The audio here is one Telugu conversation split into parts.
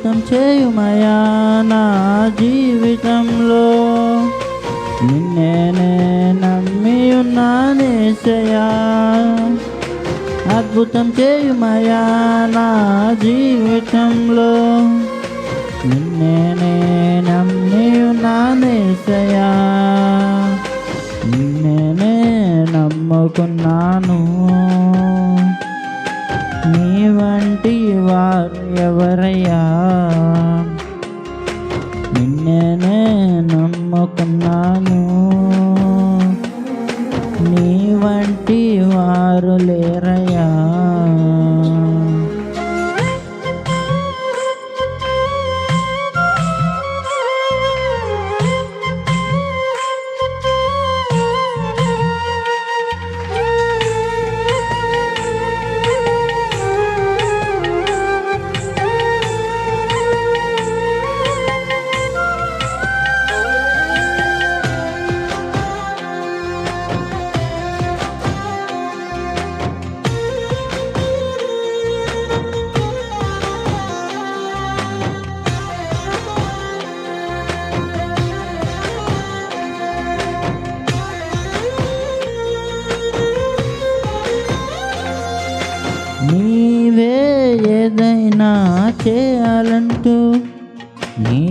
అద్భుతం చేయుమయా నా జీవితంలో? నిన్నేనే నమ్మి ఉన్నానేసయా అద్భుతం చేయుమయా నా జీవితంలో? నిన్నేనే నమ్మి ఉన్నానేసయా నిన్ననే నమ్ముకున్నాను.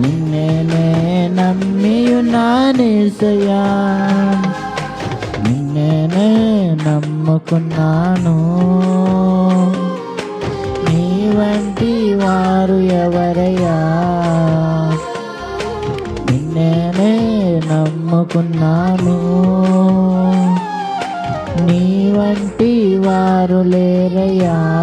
నిన్నేనే నమ్మి ఉన్నానేసయా నిన్నేనే నమ్ముకున్నాను. నీ వంటి వారు ఎవరయ్యా? నిన్నేనే నమ్ముకున్నాను. నీ వంటి వారు లేరయ్యా.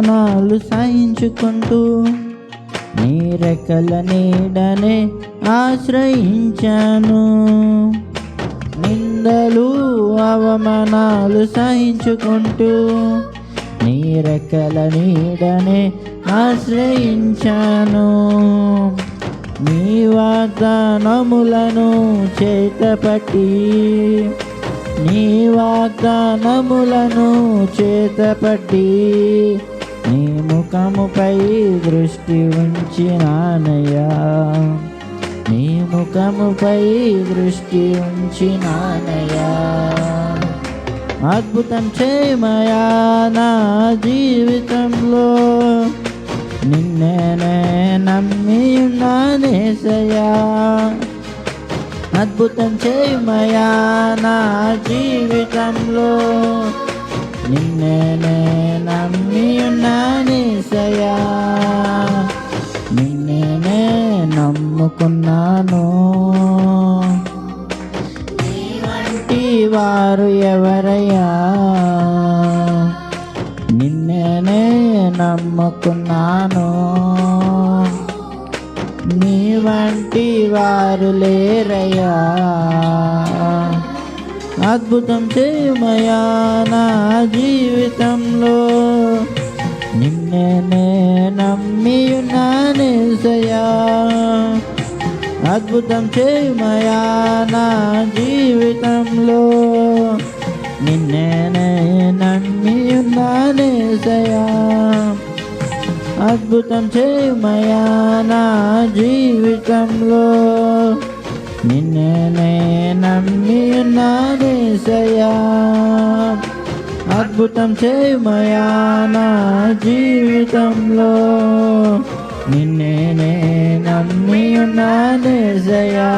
అవమానాలు సాయించుకుంటూ నీ రెక్కల నీడనే ఆశ్రయించాను. నిందలు అవమానాలు సహించుకుంటూ నీ రెక్కల నీడనే ఆశ్రయించాను. నీ వాగ్దానములను చేతపట్టి నీ వాగ్దానములను చేతపట్టి నీ ముఖముపై దృష్టి ఉంచినానయ్యా. నీ ముఖముపై దృష్టి ఉంచినానయ్యా. అద్భుతం చేయమయా నా జీవితంలో. నిన్నే నమ్మి నానేసయా అద్భుతం చేయమయా నా జీవితంలో. నిన్నే నమ్మి ఉన్నానేసయ్యా నిన్నే నమ్ముకున్నాను. నీ వంటి వారు ఎవరయ్యా? నిన్నే నమ్ముకున్నాను. నీ వంటి వారు లేరయ్యా. అద్భుతం చేయమయా నా జీవితంలో. నిన్ననే నమ్మియున్నానేసయా అద్భుతం చేయమయా నా జీవితంలో. నిన్నే నమ్మియున్నానేసయా అద్భుతం చేయమయా నా జీవితంలో. నిన్నే నమ్మి ఉన్నానేసయ్యా అద్భుతం చేయమయా నా జీవితంలో. నిన్నే నమ్మి ఉన్నానేసయ్యా